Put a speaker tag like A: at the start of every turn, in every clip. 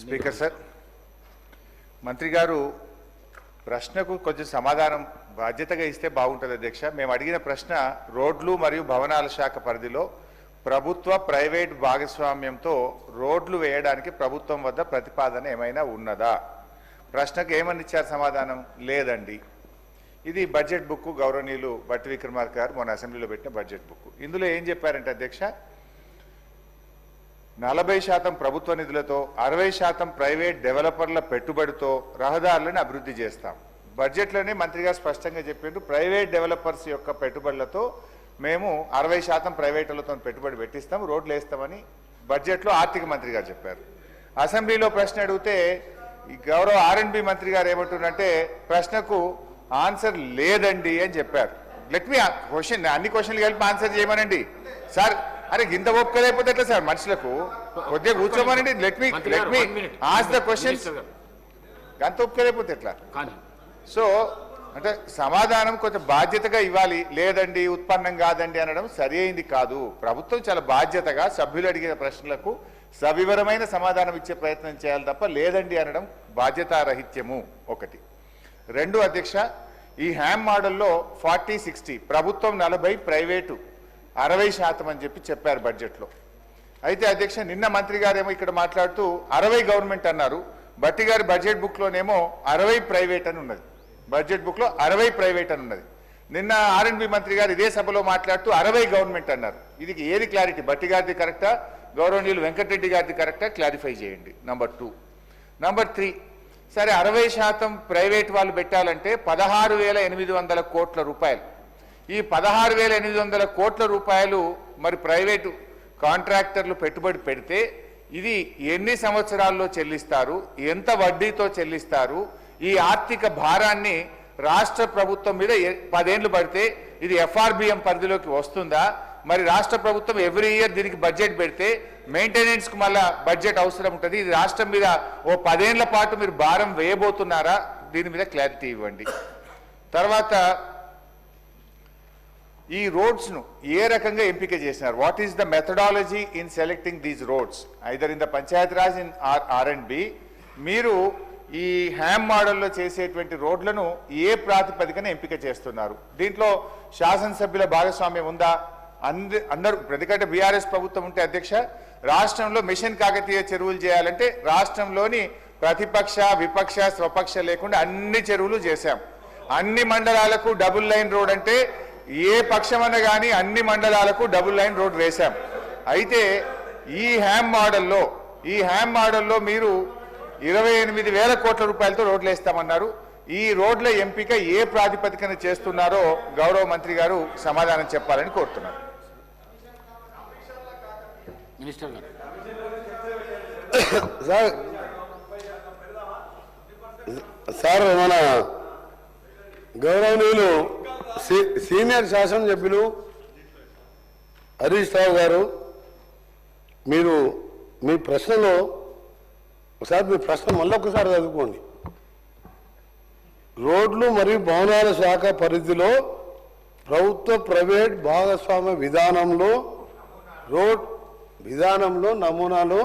A: Speaker sir మంత్రి గారు ప్రశ్నకు కొంచెం సమాధానం బాధ్యతగా ఇస్తే బాగుంటుంది అధ్యక్ష. మేము అడిగిన ప్రశ్న రోడ్లు మరియు భవనాల శాఖ పరిధిలో ప్రభుత్వ ప్రైవేట్ భాగస్వామ్యంతో రోడ్లు వేయడానికి ప్రభుత్వం వద్ద ప్రతిపాదన ఏమైనా ఉన్నదా? ప్రశ్నకు ఏమని ఇచ్చారు సమాధానం? లేదండి. ఇది బడ్జెట్ బుక్ గౌరవనీయులు బట్టి విక్రమార్క గారు మొన్న అసెంబ్లీలో పెట్టిన బడ్జెట్ బుక్ ఇందులో ఏం చెప్పారంటే అధ్యక్ష నలభై శాతం ప్రభుత్వ నిధులతో అరవై శాతం ప్రైవేట్ డెవలపర్ల పెట్టుబడితో రహదారులను అభివృద్ధి చేస్తాం. బడ్జెట్లోనే మంత్రిగా స్పష్టంగా చెప్పిండ్రు ప్రైవేట్ డెవలపర్స్ యొక్క పెట్టుబడులతో మేము అరవై శాతం ప్రైవేటులతో పెట్టుబడి పెట్టిస్తాం రోడ్లు వేస్తామని బడ్జెట్లో ఆర్థిక మంత్రి గారు చెప్పారు. అసెంబ్లీలో ప్రశ్న అడిగితే ఈ గౌరవ ఆర్ఎండ్బి మంత్రి గారు ఏమంటున్నారంటే ప్రశ్నకు ఆన్సర్ లేదండి అని చెప్పారు. లెట్ మీ క్వశ్చన్ అన్ని క్వశ్చన్లు కలిపి ఆన్సర్ చేయమనండి. సార్ అరే ఇంత ఒప్పుకోలేకపోతే ఎట్లా సార్? మనుషులకు కొద్దిగా కూర్చోమనండి. Let me let me. Ask the questions
B: గారు.
A: అంత ఒప్పుకోలేకపోతే ఎట్లా?
B: కానీ.
A: సో అంటే సమాధానం కొంచెం బాధ్యతగా ఇవ్వాలి. లేదండి ఉత్పన్నం కాదండి అనడం సరి అయింది కాదు. ప్రభుత్వం చాలా బాధ్యతగా సభ్యులు అడిగిన ప్రశ్నలకు సవివరమైన సమాధానం ఇచ్చే ప్రయత్నం చేయాలి తప్ప లేదండి అనడం బాధ్యతారహిత్యము ఒకటి. రెండు అధ్యక్ష ఈ హ్యామ్ మోడల్లో ఫార్టీ సిక్స్టీ ప్రభుత్వం నలభై ప్రైవేటు అరవై శాతం అని చెప్పి చెప్పారు బడ్జెట్లో. అయితే అధ్యక్ష నిన్న మంత్రి గారేమో ఇక్కడ మాట్లాడుతూ అరవై గవర్నమెంట్ అన్నారు. బట్టి గారి బడ్జెట్ బుక్లోనేమో అరవై ప్రైవేట్ అని ఉన్నది. బడ్జెట్ బుక్లో అరవై ప్రైవేట్ అని ఉన్నది. నిన్న ఆర్ఎండ్బి మంత్రి గారు ఇదే సభలో మాట్లాడుతూ అరవై గవర్నమెంట్ అన్నారు. ఇది ఏది క్లారిటీ? బట్టి గారిది కరెక్టా? గౌరవనీయులు వెంకటరెడ్డి గారిది కరెక్టా? క్లారిఫై చేయండి. Number two. Number three. సరే అరవై శాతం ప్రైవేట్ వాళ్ళు పెట్టాలంటే పదహారు వేల ఎనిమిది వందల కోట్ల రూపాయలు. ఈ పదహారు వేల ఎనిమిది వందల కోట్ల రూపాయలు మరి ప్రైవేటు కాంట్రాక్టర్లు పెట్టుబడి పెడితే ఇది ఎన్ని సంవత్సరాల్లో చెల్లిస్తారు ఎంత వడ్డీతో చెల్లిస్తారు ఈ ఆర్థిక భారాన్ని రాష్ట్ర ప్రభుత్వం మీద పదేండ్లు పడితే ఇది ఎఫ్ఆర్బిఎం పరిధిలోకి వస్తుందా? మరి రాష్ట్ర ప్రభుత్వం ఎవ్రీ ఇయర్ దీనికి బడ్జెట్ పెడితే మెయింటెనెన్స్కి మళ్ళా బడ్జెట్ అవసరం ఉంటుంది. ఇది రాష్ట్రం మీద ఓ పదేళ్ళ పాటు మీరు భారం వేయబోతున్నారా? దీని మీద క్లారిటీ ఇవ్వండి. తర్వాత ఈ రోడ్స్ను ఏ రకంగా ఎంపిక చేసినారు? What is the methodology in selecting these roads either in the Panchayat Raj in R R and B మీరు ఈ హ్యామ్ మోడల్లో చేసేటువంటి రోడ్లను ఏ ప్రాతిపదికన ఎంపిక చేస్తున్నారు? దీంట్లో శాసనసభ్యుల భాగస్వామ్యం ఉందా? అంద అందరూ ఎందుకంటే బీఆర్ఎస్ ప్రభుత్వం ఉంటే అధ్యక్ష రాష్ట్రంలో మిషన్ కాకతీయ చెరువులు చేయాలంటే రాష్ట్రంలోని ప్రతిపక్ష విపక్ష స్వపక్ష లేకుండా అన్ని చెరువులు చేశాం. అన్ని మండలాలకు డబుల్ లైన్ రోడ్ అంటే ఏ పక్షమన్న కానీ అన్ని మండలాలకు డబుల్ లైన్ రోడ్ వేశాం. అయితే ఈ హ్యామ్ మోడల్లో ఈ హ్యామ్ మోడల్లో మీరు ఇరవై ఎనిమిది వేల కోట్ల రూపాయలతో రోడ్లు వేస్తామన్నారు. ఈ రోడ్ల ఎంపిక ఏ ప్రాతిపదికన చేస్తున్నారో గౌరవ మంత్రి గారు సమాధానం చెప్పాలని కోరుతున్నారు.
B: మినిస్టర్ గారు.
C: సార్ సార్ మన గౌరవనీయులు సీనియర్ శాసనసభ్యులు హరీష్ రావు గారు మీరు మీ ప్రశ్నలో ఒకసారి మీ ప్రశ్న మళ్ళీ ఒకసారి చదువుకోండి. రోడ్లు మరియు భవనాల శాఖ పరిధిలో ప్రభుత్వ ప్రైవేట్ భాగస్వామ్య విధానంలో రోడ్ విధానంలో నమూనాలో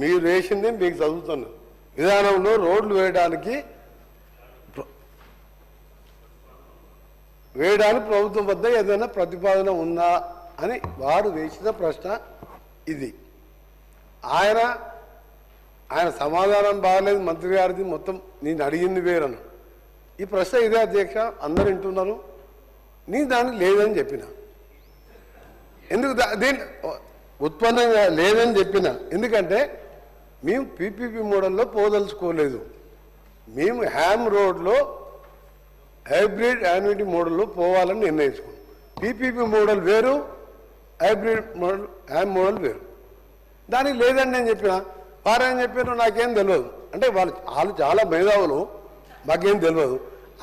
C: మీరు వేసింది మీకు చదువుతున్నాను విధానంలో రోడ్లు వేయడానికి వేయడానికి ప్రభుత్వం వద్ద ఏదైనా ప్రతిపాదన ఉందా అని వారు వేసిన ప్రశ్న ఇది. ఆయన ఆయన సమాధానం బాగలేదు మంత్రి గారిది మొత్తం నేను అడిగింది వేరను. ఈ ప్రశ్న ఇదే అధ్యక్ష అందరు వింటున్నారు. నీ దానికి లేదని చెప్పిన. ఎందుకు దా- దీని ఉత్పన్నంగా లేదని చెప్పిన. ఎందుకంటే మేము పీపీపీ మోడల్లో పోదలుచుకోలేదు. మేము హ్యామ్ రోడ్లో హైబ్రిడ్ యాన్యుటీ మోడల్లో పోవాలని నిర్ణయించుకున్నాం. పీపీపీ మోడల్ వేరు హైబ్రిడ్ మోడల్ యాన్ మోడల్ వేరు. దానికి లేదండి నేను చెప్పిన వారేం చెప్పారు నాకేం తెలియదు అంటే వాళ్ళు వాళ్ళు చాలా మేధావులు మాకేం తెలియదు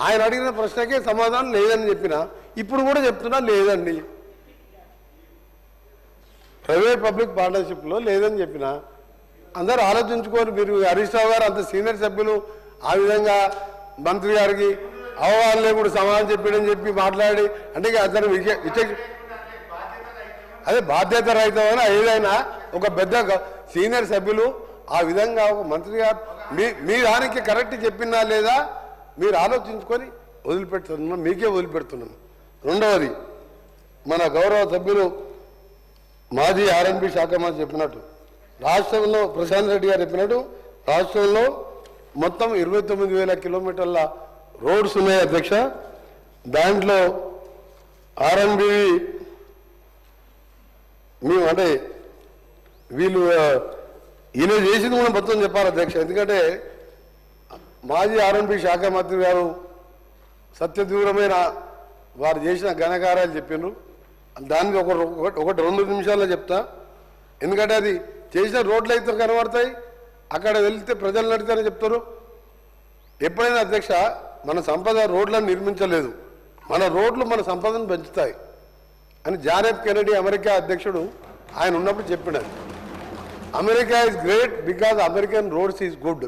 C: ఆయన అడిగిన ప్రశ్నకే సమాధానం లేదని చెప్పిన ఇప్పుడు కూడా చెప్తున్నా లేదండి. ప్రైవేట్ పబ్లిక్ పార్ట్నర్షిప్లో లేదని చెప్పిన అందరూ ఆలోచించుకొని మీరు. హరీష్ రావు గారు అంత సీనియర్ సభ్యులు ఆ విధంగా మంత్రి గారికి అవగాహన కూడా సమాధానం చెప్పాడని చెప్పి మాట్లాడి అంటే అతను అదే బాధ్యత రహితమైన ఏదైనా ఒక పెద్ద సీనియర్ సభ్యులు ఆ విధంగా ఒక మంత్రి గారు మీ మీ దానికి కరెక్ట్ చెప్పినా లేదా మీరు ఆలోచించుకొని వదిలిపెడుతున్నాను మీకే వదిలిపెడుతున్నాను. రెండవది మన గౌరవ సభ్యులు మాజీ ఆర్ఎన్బి శాఖ మంత్రి చెప్పినట్టు రాష్ట్రంలో ప్రశాంత్ రెడ్డి గారు చెప్పినట్టు రాష్ట్రంలో మొత్తం ఇరవై తొమ్మిది వేల కిలోమీటర్ల రోడ్స్ ఉన్నాయి అధ్యక్ష. దాంట్లో ఆర్ఎన్బి మేము అంటే వీళ్ళు ఈయన చేసింది కూడా మొత్తం చెప్పాలి అధ్యక్ష. ఎందుకంటే మాజీ ఆర్ఎన్బి శాఖ మంత్రి గారు సత్యదూరమైన వారు చేసిన ఘనకార్యాలు చెప్పిండ్రు. దానికి ఒక ఒకటి- ఒకటి రెండు నిమిషాల్లో చెప్తా. ఎందుకంటే అది చేసిన రోడ్లు అయితే కనబడతాయి అక్కడ వెళ్తే ప్రజలు నడితేనే చెప్తారు. ఎప్పుడైనా అధ్యక్ష మన సంపద రోడ్లను నిర్మించలేదు. మన రోడ్లు మన సంపదను పెంచుతాయి. అని జాన్ ఎఫ్ కెనడీ అమెరికా అధ్యక్షుడు ఆయన ఉన్నప్పుడు చెప్పినారు. America is great because American roads is good.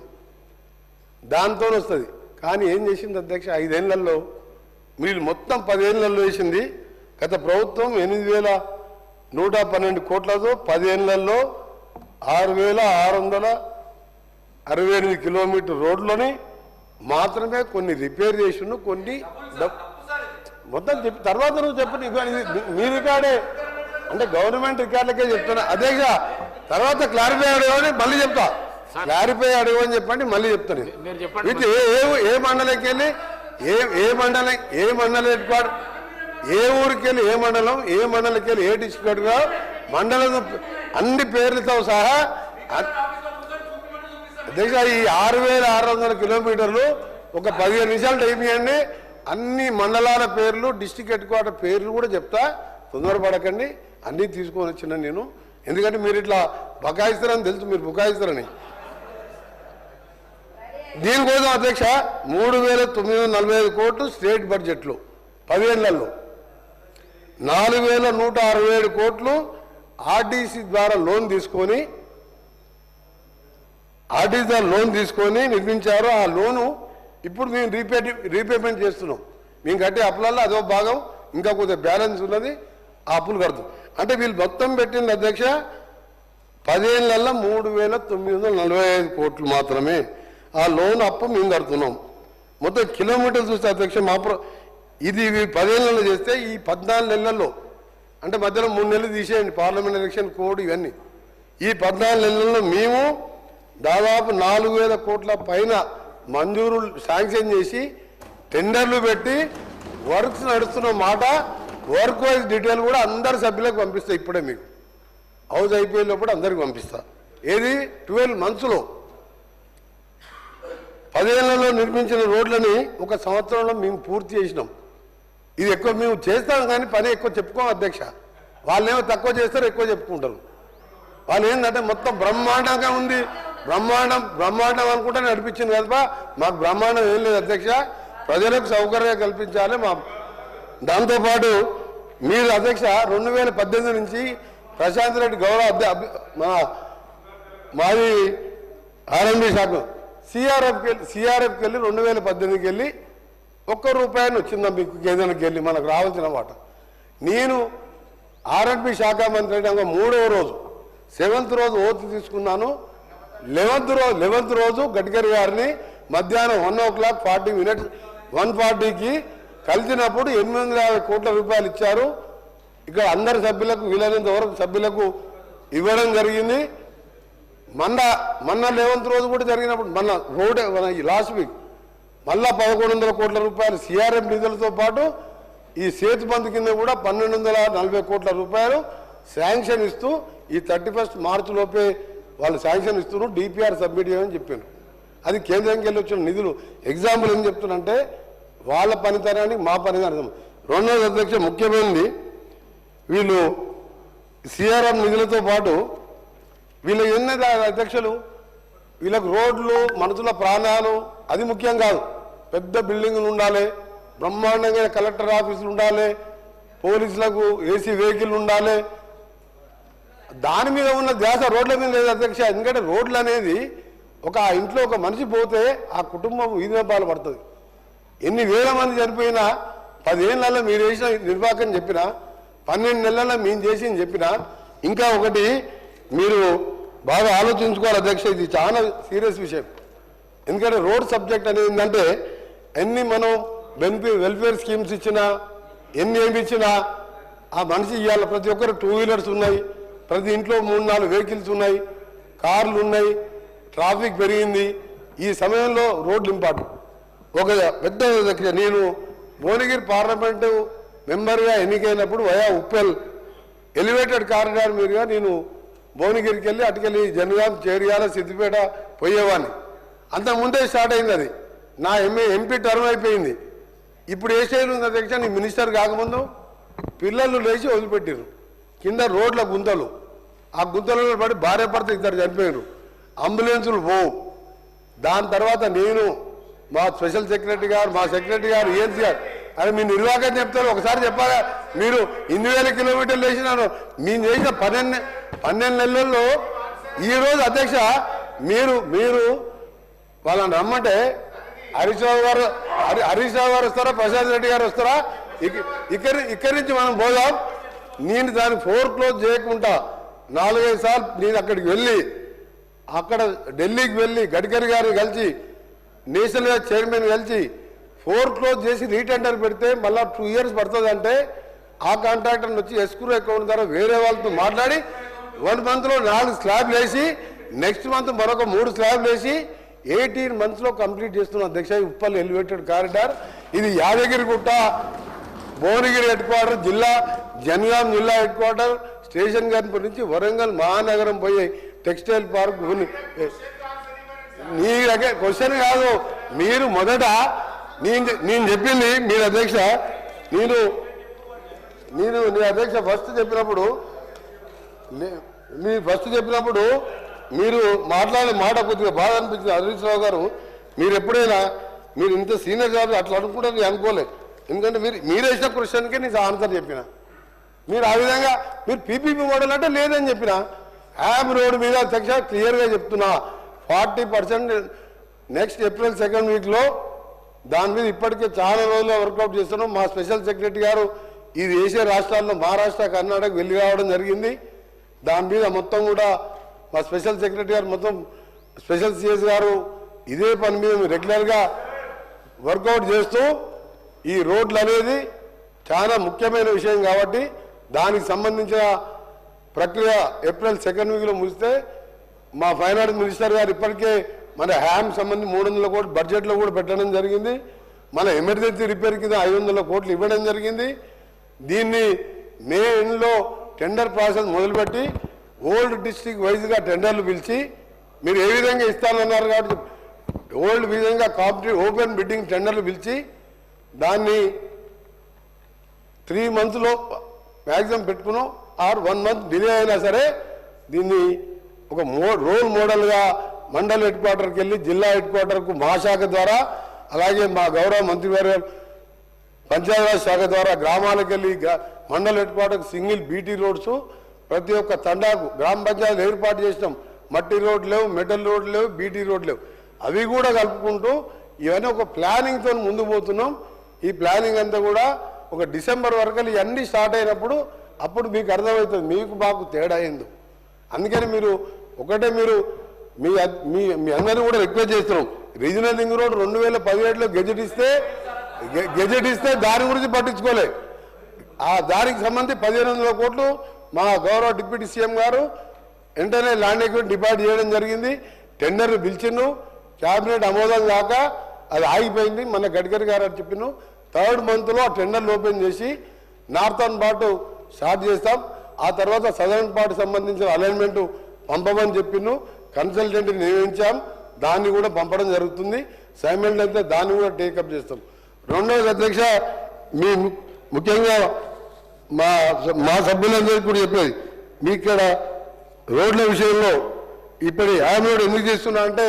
C: దాంతో వస్తుంది. కానీ ఏం చేసింది అధ్యక్ష? ఐదేళ్ళలో మీరు మొత్తం పదేళ్ళలో వేసింది గత ప్రభుత్వం ఎనిమిది వేల నూట పన్నెండు కోట్లతో పదేళ్ళలో ఆరు వేల ఆరు వందల అరవై ఎనిమిది కిలోమీటర్ రోడ్లని మాత్రమే కొన్ని రిపేర్ చేసిండు కొన్ని మొత్తం చెప్పి తర్వాత నువ్వు చెప్పు మీ రికార్డే. అంటే గవర్నమెంట్ రికార్డులకే చెప్తున్నా. అధ్యక్ష తర్వాత క్లారిఫై అడగని మళ్ళీ చెప్తా. క్లారిఫై అడగని చెప్పండి మళ్ళీ చెప్తాను ఇది ఏ ఏ- మండలంకి వెళ్ళి ఏ ఏ మండలం ఏ మండలం హెడ్ క్వార్టర్ ఏ ఊరికి వెళ్ళి ఏ మండలం ఏ మండలంకి వెళ్ళి ఏ డిస్ట్రిక్ట్ మండలం అన్ని పేర్లతో సహా అధ్యక్ష ఈ ఆరు వేల ఆరు వందల కిలోమీటర్లు ఒక పదిహేను నిమిషాలు టైం ఇవ్వండి. అన్ని మండలాల పేర్లు డిస్టిక్ హెడ్ క్వార్టర్ పేర్లు కూడా చెప్తా. తొందరపడకండి. అన్నీ తీసుకొని వచ్చిన నేను. ఎందుకంటే మీరు ఇట్లా బకాయిస్తారని తెలుసు మీరు బుకాయిస్తారని. దీనికోసం అధ్యక్ష మూడు వేల తొమ్మిది వందల నలభై ఐదు కోట్లు స్టేట్ బడ్జెట్లు పదిహేళ్ళలో నాలుగు వేల నూట అరవై ఏడు కోట్లు ఆర్టీసీ ద్వారా లోన్ తీసుకొని ఆర్టీసీ లోన్ తీసుకొని నిర్మించారు ఆ లోను ఇప్పుడు మేము రీపే రీపేమెంట్ చేస్తున్నాం. మేము కట్టే అప్పులలో అదో భాగం ఇంకా కొద్దిగా బ్యాలెన్స్ ఉన్నది ఆ అప్పులు కడతాం. అంటే వీళ్ళు మొత్తం పెట్టింది అధ్యక్ష పదేళ్ళలో మూడు వేల తొమ్మిది వందల నలభై ఐదు కోట్లు మాత్రమే. ఆ లోన్ అప్పు మేము కడుతున్నాం. మొత్తం కిలోమీటర్ చూస్తే అధ్యక్ష మా ఇది పదిహేను నెలలు చేస్తే ఈ పద్నాలుగు నెలల్లో అంటే మధ్యలో మూడు నెలలు తీసేయండి పార్లమెంట్ ఎలక్షన్ కోడ్ ఇవన్నీ. ఈ పద్నాలుగు నెలల్లో మేము దాదాపు నాలుగు వేల కోట్ల పైన మంజూరు శాంక్షన్ చేసి టెండర్లు పెట్టి వర్క్స్ నడుస్తున్న మాట వర్క్ వైజ్ డీటెయిల్ కూడా అందరి సభ్యులకు పంపిస్తా ఇప్పుడే మీకు. హౌస్ అయిపోయేటప్పుడు అందరికి పంపిస్తా. ఏది? ట్వెల్వ్ మంత్స్లో. పదేళ్ళలో నిర్మించిన రోడ్లని ఒక సంవత్సరంలో మేము పూర్తి చేసినాం. ఇది ఎక్కువ మేము చేస్తాం కానీ పని ఎక్కువ చెప్పుకోం అధ్యక్ష. వాళ్ళేమో తక్కువ చేస్తారు ఎక్కువ చెప్పుకుంటారు. వాళ్ళు ఏంటంటే మొత్తం బ్రహ్మాండంగా ఉంది. బ్రహ్మాండం బ్రహ్మాండం అనుకుంటే నడిపించింది కదా మాకు బ్రహ్మాండం ఏం లేదు అధ్యక్ష. ప్రజలకు సౌకర్యం కల్పించాలి. మా దాంతోపాటు మీరు అధ్యక్ష రెండు వేల పద్దెనిమిది నుంచి ప్రశాంత్ రెడ్డి గౌరవ మా మాది ఆర్ఎండి శాఖ సిఆర్ఎఫ్కి వెళ్ళి సిఆర్ఎఫ్కి వెళ్ళి రెండు వేల పద్దెనిమిదికి వెళ్ళి ఒక్క రూపాయని వచ్చిందా మీకు కేంద్రానికి వెళ్ళి మనకు రావాల్సిన మాట. నేను ఆర్ఎండ్బి శాఖ మంత్రి మూడవ రోజు సెవెంత్ రోజు ఓతు తీసుకున్నాను. లెవెంత్ రోజు లెవెంత్ రోజు గడ్కరీ గారిని మధ్యాహ్నం one o'clock forty minute one ఫార్టీకి కలిసినప్పుడు ఎనిమిది వందల యాభై కోట్ల రూపాయలు ఇచ్చారు. ఇక్కడ అందరి సభ్యులకు వీలైనంత వరకు సభ్యులకు ఇవ్వడం జరిగింది. మొన్న మొన్న లెవెంత్ రోజు కూడా జరిగినప్పుడు మొన్న రోడ్ లాస్ట్ వీక్ మళ్ళా పదకొండు వందల కోట్ల రూపాయలు సిఆర్ఎం నిధులతో పాటు ఈ సేతు బంధు కింద కూడా పన్నెండు వందల నలభై కోట్ల రూపాయలు శాంక్షన్ ఇస్తూ ఈ థర్టీ ఫస్ట్ మార్చిలోపే వాళ్ళు శాంక్షన్ ఇస్తున్నారు డిపిఆర్ సబ్మిట్ చేయమని చెప్పాను అది కేంద్రంకి వెళ్ళి వచ్చిన నిధులు. ఎగ్జాంపుల్ ఏం చెప్తున్నంటే వాళ్ళ పనితనానికి మా పనితనం రెండవ అధ్యక్ష ముఖ్యమైనది వీళ్ళు సిఆర్ఎం నిధులతో పాటు వీళ్ళ ఎన్నది అధ్యక్షులు వీళ్ళకు రోడ్లు మనుషుల ప్రాణాలు అది ముఖ్యం కాదు. పెద్ద బిల్డింగులు ఉండాలి బ్రహ్మాండంగా కలెక్టర్ ఆఫీసులు ఉండాలి పోలీసులకు ఏసీ వెహికల్ ఉండాలి దాని మీద ఉన్న ధ్యాస రోడ్ల మీద లేదు అధ్యక్ష. ఎందుకంటే రోడ్లు అనేది ఒక ఆ ఇంట్లో ఒక మనిషి పోతే ఆ కుటుంబం వీధి పడుతుంది. ఎన్ని వేల మంది చనిపోయినా నెలలు మీరు వేసిన నిర్వాహకం చెప్పినా పన్నెండు నెలల్లో మేము చేసింది చెప్పినా ఇంకా ఒకటి మీరు బాగా ఆలోచించుకోవాలి అధ్యక్ష. ఇది చాలా సీరియస్ విషయం. ఎందుకంటే రోడ్ సబ్జెక్ట్ అనేది ఏంటంటే ఎన్ని మనం బెనిఫి వెల్ఫేర్ స్కీమ్స్ ఇచ్చినా ఎన్ని ఏమి ఇచ్చినా ఆ మనిషి ఇవ్వాలి ప్రతి ఒక్కరు టూ వీలర్స్ ఉన్నాయి. ప్రతి ఇంట్లో మూడు నాలుగు వెహికల్స్ ఉన్నాయి కార్లు ఉన్నాయి ట్రాఫిక్ పెరిగింది. ఈ సమయంలో రోడ్లు ఇంపార్టెంట్. ఒక పెద్ద నేను భువనగిరి పార్లమెంటు మెంబర్గా ఎన్నికైనప్పుడు వయా ఉప్పెల్ ఎలివేటెడ్ కారిడార్ మీదుగా నేను భువనగిరికి వెళ్ళి అటుకెళ్ళి జనగాం చేరియాల సిద్దిపేట పోయేవాడిని. అంత స్టార్ట్ అయింది అది. నా ఎంఏ ఎంపీ టర్మ్ అయిపోయింది. ఇప్పుడు ఏ స్టైల్ ఉంది అధ్యక్ష? నీ మినిస్టర్ కాకముందు పిల్లలు లేచి వదిలిపెట్టారు కింద రోడ్ల గుంతలు. ఆ గుంతలలో పడి భార్య భర్త ఇద్దరు చనిపోయారు అంబులెన్సులు పోవు దాని తర్వాత నేను మా స్పెషల్ సెక్రటరీ గారు మా సెక్రటరీ గారు ఏఎన్సీ గారు అని మీ నిర్వాహకం చెప్తారు ఒకసారి చెప్పారా మీరు ఇన్ని వేల కిలోమీటర్లు వేసినారు. మేము చేసిన పన్నెండు పన్నెండు నెలల్లో ఈ రోజు అధ్యక్ష మీరు మీరు వాళ్ళని రమ్మంటే హరీష్ రావు గారు హరీష్ రావు గారు వస్తారా? ప్రసాద్ రెడ్డి గారు వస్తారా? ఇక- ఇక్కడి ఇక్కడి నుంచి మనం పోదాం. నేను దాన్ని ఫోర్ క్లోజ్ చేయకుండా నాలుగైదు సార్లు నేను అక్కడికి వెళ్ళి అక్కడ ఢిల్లీకి వెళ్ళి గడ్కరీ గారిని కలిసి నేషనల్ చైర్మన్ కలిసి ఫోర్ క్లోజ్ చేసి రీటెండర్ పెడితే మళ్ళీ టూ ఇయర్స్ పడుతుంది అంటే ఆ కాంట్రాక్టర్ని వచ్చి ఎస్క్రూ అకౌంట్ ద్వారా వేరే వాళ్ళతో మాట్లాడి వన్ మంత్లో నాలుగు స్లాబ్లు వేసి నెక్స్ట్ మంత్ మరొక మూడు స్లాబ్లు వేసి ఎయిటీన్ మంత్స్లో కంప్లీట్ చేస్తున్నాం అధ్యక్ష ఉప్పల్ ఎలివేటెడ్ కారిడార్. ఇది యాదగిరిగుట్ట భువనగిరి హెడ్ క్వార్టర్ జిల్లా జనగాం జిల్లా హెడ్ క్వార్టర్ స్టేషన్ గన్పూర్ నుంచి వరంగల్ మహానగరం పోయే టెక్స్టైల్ పార్క్ భువన- నీ దగ్గర క్వశ్చన్ కాదు. మీరు మొదట నేను నేను చెప్పింది మీరు అధ్యక్ష నేను నేను నీ అధ్యక్ష ఫస్ట్ చెప్పినప్పుడు మీ ఫస్ట్ చెప్పినప్పుడు మీరు మాట్లాడే మాట కొద్దిగా బాధ అనిపించింది. హరీష్ రావు గారు మీరు ఎప్పుడైనా మీరు ఇంత సీనియర్ కాదు అట్లా అనుకుంటే అనుకోలేదు అనుకోలే. ఎందుకంటే మీరు మీరు వేసిన క్వశ్చన్కే నేను ఆన్సర్ చెప్పిన. మీరు ఆ విధంగా మీరు పీపీపీ మోడల్ అంటే లేదని చెప్పిన. యాప్ రోడ్ మీద అధ్యక్ష క్లియర్గా చెప్తున్నా. Forty percent next April second వీక్లో దాని మీద ఇప్పటికే చాలా రోజులు వర్కౌట్ చేస్తున్నాం. మా స్పెషల్ సెక్రటరీ గారు ఇది వేసే రాష్ట్రాల్లో మహారాష్ట్ర కర్ణాటక వెళ్ళి రావడం జరిగింది. దాని మీద మొత్తం కూడా మా స్పెషల్ సెక్రటరీ గారు మొత్తం స్పెషల్ సిఎస్ గారు ఇదే పని మీద రెగ్యులర్గా వర్కౌట్ చేస్తూ ఈ రోడ్లు అనేది చాలా ముఖ్యమైన విషయం కాబట్టి దానికి సంబంధించిన ప్రక్రియ ఏప్రిల్ సెకండ్ వీక్లో ముగిస్తే మా ఫైనాన్స్ మినిస్టర్ గారు ఇప్పటికే మన హ్యామ్ సంబంధించి మూడు వందల కోట్లు బడ్జెట్లో కూడా పెట్టడం జరిగింది. మన ఎమర్జెన్సీ రిపేర్ కింద ఐదు వందల కోట్లు ఇవ్వడం జరిగింది. దీన్ని మే ఎండ్లో టెండర్ ప్రాసెస్ మొదలుపెట్టి ఓల్డ్ డిస్ట్రిక్ట్ వైజ్గా టెండర్లు పిలిచి మీరు ఏ విధంగా ఇస్తానన్నారు కాబట్టి ఓల్డ్ విధంగా కాంపిటేటివ్ ఓపెన్ బిడ్డింగ్ టెండర్లు పిలిచి దాన్ని త్రీ మంత్స్లో మ్యాక్సిమం పెట్టుకున్నాం ఆర్ వన్ మంత్ డిలే అయినా సరే దీన్ని ఒక మో రోల్ మోడల్గా మండల్ హెడ్ క్వార్టర్కి వెళ్ళి జిల్లా హెడ్ క్వార్టర్కు మా శాఖ ద్వారా అలాగే మా గౌరవ మంత్రివర్య పంచాయతీరాజ్ శాఖ ద్వారా గ్రామాలకు వెళ్ళి మండల్ హెడ్ క్వార్టర్కి సింగిల్ బీటీ రోడ్స్ ప్రతి ఒక్క తండాకు గ్రామ పంచాయతీలు ఏర్పాటు చేసినాం. మట్టి రోడ్లు లేవు మెటల్ రోడ్ లేవు బీటీ రోడ్ లేవు. అవి కూడా కలుపుకుంటూ ఇవన్నీ ఒక ప్లానింగ్తో ముందు పోతున్నాం. ఈ ప్లానింగ్ అంతా కూడా ఒక డిసెంబర్ వరకు ఇవన్నీ స్టార్ట్ అయినప్పుడు అప్పుడు మీకు అర్థమవుతుంది మీకు మాకు తేడా అయింది అందుకని మీరు ఒకటే మీరు మీ మీ మీ అందరినీ కూడా రిక్వెస్ట్ చేస్తున్నాం. రీజనల్ లింక్ రోడ్ రెండు వేల పదిహేడులో గెజెట్ ఇస్తే గెజెట్ ఇస్తే దాని గురించి పట్టించుకోలే. ఆ దానికి సంబంధించి పదిహేను వందల కోట్లు మా గౌరవ డిప్యూటీ సీఎం గారు వెంటనే ల్యాండ్ ఎక్విట్ డిపాజిట్ చేయడం జరిగింది. టెండర్లు పిలిచిండు క్యాబినెట్ ఆమోదం కాక అది ఆగిపోయింది. మన గడ్కరీ గారు అని చెప్పిను థర్డ్ మంత్లో ఆ టెండర్లు ఓపెన్ చేసి నార్థన్ పాటు స్టార్ట్ చేస్తాం. ఆ తర్వాత సదరన్ పార్ట్ సంబంధించిన అలైన్మెంట్ పంపమని చెప్పిను కన్సల్టెంట్ నియమించాం. దాన్ని కూడా పంపడం జరుగుతుంది. సైమెంట్ అయితే దాన్ని కూడా టేకప్ చేస్తాం. రెండవది అధ్యక్ష మీ ముఖ్యంగా మా మా సభ్యులందరికీ కూడా చెప్పేది. మీ ఇక్కడ రోడ్ల విషయంలో ఇప్పుడు యామ్ రోడ్ ఎందుకు చేస్తున్నా అంటే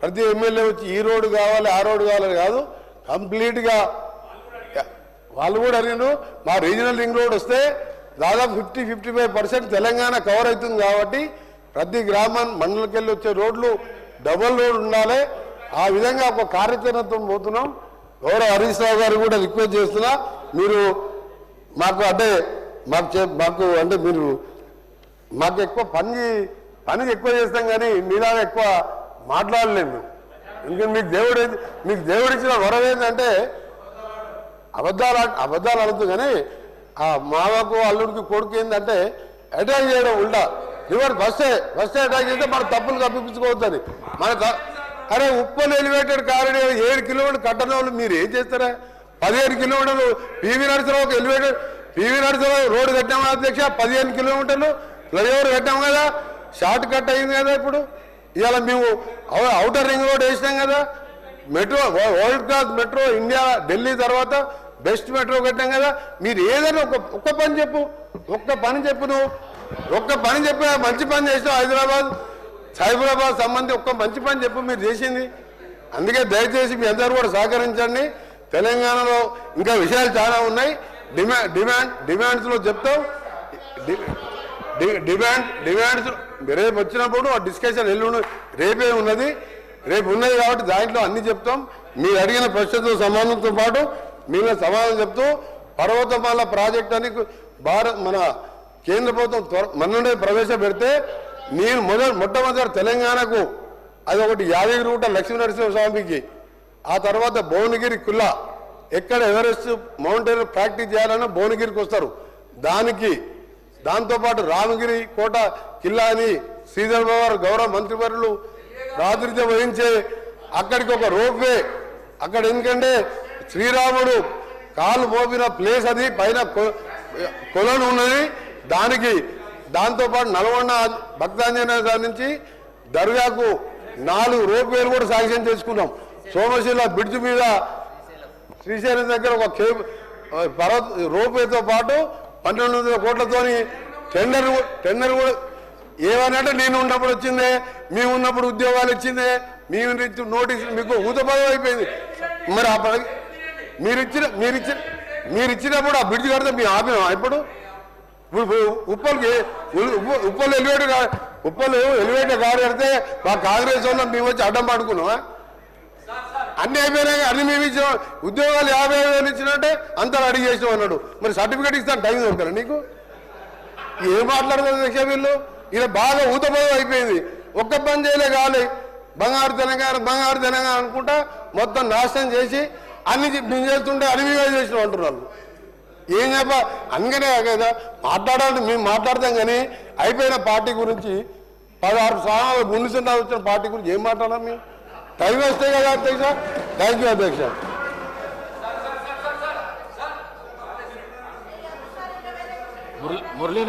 C: ప్రతి ఎమ్మెల్యే వచ్చి ఈ రోడ్డు కావాలి ఆ రోడ్డు కావాలని కాదు కంప్లీట్గా వాళ్ళు కూడా అడిగారు మా రీజనల్ రింగ్ రోడ్ వస్తే దాదాపు fifty fifty five percent Telangana cover అవుతుంది కాబట్టి ప్రతి గ్రామం మండలికి వచ్చే రోడ్లు డబుల్ రోడ్ ఉండాలి. ఆ విధంగా ఒక కార్యాచరణతో పోతున్నాం. గౌరవ హరీష్ రావు గారు కూడా రిక్వెస్ట్ చేస్తున్నా మీరు మాకు అంటే మాకు మాకు అంటే మీరు మాకు ఎక్కువ పని పని ఎక్కువ చేస్తాం కానీ మీలా ఎక్కువ మాట్లాడలేము ఇంకా మీకు దేవుడు మీకు దేవుడు ఇచ్చిన వరం ఏంటంటే అబద్ధాలు అబద్ధాలు అడుగుతూ కానీ ఆ మామకు అల్లుడికి కొడుకు ఏంటంటే అటాక్ చేయడం ఉల్టా రివర్ ఫస్టే ఫస్ట్ అటాక్ చేస్తే మన తప్పులు కప్పించుకోవద్దని మన అరే ఉప్పల్ ఎలివేటెడ్ కారిడార్ ఏడు కిలోమీటర్ కట్టడం వాళ్ళు మీరు ఏం చేస్తారా? పదిహేను కిలోమీటర్లు పివి నరసరావు ఒక ఎలివేటెడ్ పివి నరసరావు రోడ్డు కట్టాం కదా అధ్యక్ష పదిహేను కిలోమీటర్లు ఫ్లైఓవర్ కట్టాం కదా. షార్ట్ కట్ అయింది కదా ఇప్పుడు. ఇవాళ మేము అవుటర్ రింగ్ రోడ్ వేసినాం కదా. Metro world class metro India Delhi తర్వాత బెస్ట్ మెట్రో కట్టాం కదా. మీరు ఏదైనా ఒక ఒక్క పని చెప్పు. ఒక్క పని చెప్పు నువ్వు. ఒక్క పని చెప్పి మంచి పని చేసినావు హైదరాబాద్. సైబరాబాద్ సంబంధి ఒక్క మంచి పని చెప్పు మీరు చేసింది. అందుకే దయచేసి మీ అందరూ కూడా సహకరించండి. తెలంగాణలో ఇంకా విషయాలు చాలా ఉన్నాయి. డిమాండ్ డిమాండ్ డిమాండ్స్లో చెప్తాం. డిమాండ్ డిమాండ్స్ రేపు వచ్చినప్పుడు ఆ డిస్కషన్ ఎల్లుండి రేపే ఉన్నది. రేపు ఉన్నది కాబట్టి దాంట్లో అన్ని చెప్తాం. మీరు అడిగిన ప్రశ్నతో సంబంధంతో పాటు మీరు సమాధానం చెప్తూ పర్వతమాల ప్రాజెక్ట్ అని భారత్ మన కేంద్ర ప్రభుత్వం త్వర మొన్ననే ప్రవేశపెడితే నేను మొదటి మొట్టమొదటి తెలంగాణకు అది ఒకటి యాదగిరిగుట్ట లక్ష్మీనరసింహ స్వామికి ఆ తర్వాత భువనగిరి కుల్లా ఎక్కడ ఎవరెస్ట్ మౌంటైన్ ప్రాక్టీస్ చేయాలన్నా భువనగిరికి వస్తారు. దానికి దాంతోపాటు రామగిరి కోట కిల్లా అని శ్రీధర్ బాబు గౌరవ మంత్రివర్యులు రాత్రిత వహించే అక్కడికి ఒక రోప్వే. అక్కడ ఎందుకంటే శ్రీరాముడు కాలు మోపిన ప్లేస్ అది పైన కొ- కొలను ఉన్నది. దానికి దాంతోపాటు నల్గొండ భక్తాంజనేయ గారి నుంచి దర్గాకు నాలుగు రోప్వేలు కూడా శాంక్షన్ చేసుకున్నాం. సోమశిల బ్రిడ్జ్ మీద శ్రీశైలం దగ్గర ఒక కేబ్ పర్వత రోప్వేతో పాటు పన్నెండు వందల కోట్లతోని టెండర్ టెండర్ కూడా ఏమనంటే నేను ఉన్నప్పుడు వచ్చిందే మేము ఉన్నప్పుడు ఉద్యోగాలు ఇచ్చిందే మేము ఇచ్చిన నోటీస్ మీకు ఊతపదం అయిపోయింది. మరి ఆ పదవి మీరు ఇచ్చిన మీరు ఇచ్చిన ఆ బ్రిడ్జ్ కడితే మేము ఆపినాం ఇప్పుడు? ఇప్పుడు ఉప్పల్కి ఉప్పు- ఉప్పల్ ఎలివేటర్ కా- ఉప్పలు ఎలివేటర్ కారు కడితే మా కాంగ్రెస్ వాళ్ళు మేము వచ్చి అడ్డం పడుకున్నాం అన్ని అయిపోయినాయి అన్ని మేము ఉద్యోగాలు యాభై వేలు ఇచ్చినట్టే అంతా రెడీ చేసాం అన్నాడు. మరి సర్టిఫికేట్ ఇస్తాను టైం దొరకరా నీకు? ఏం మాట్లాడుతుంది దక్ష వీళ్ళు? ఇలా బాగా ఊతపోతం అయిపోయింది. ఒక్క పని చేయలే కాలే బంగారు తెలంగాణ బంగారు తెలంగాణ అనుకుంటా మొత్తం నాశనం చేసి అన్ని మేము చేస్తుంటే అనివిగా చేసినాం అంటున్నారు. ఏం చెప్ప అందుకనే కదా మాట్లాడాలి మేము మాట్లాడతాం కానీ అయిపోయిన పార్టీ గురించి పదహారు సార్లు ముందు సంవత్సరాలు వచ్చిన పార్టీ గురించి ఏం మాట్లాడాలి మేము? టైం వేస్తే కదా అధ్యక్ష థ్యాంక్ యూ అధ్యక్ష
B: మురళీ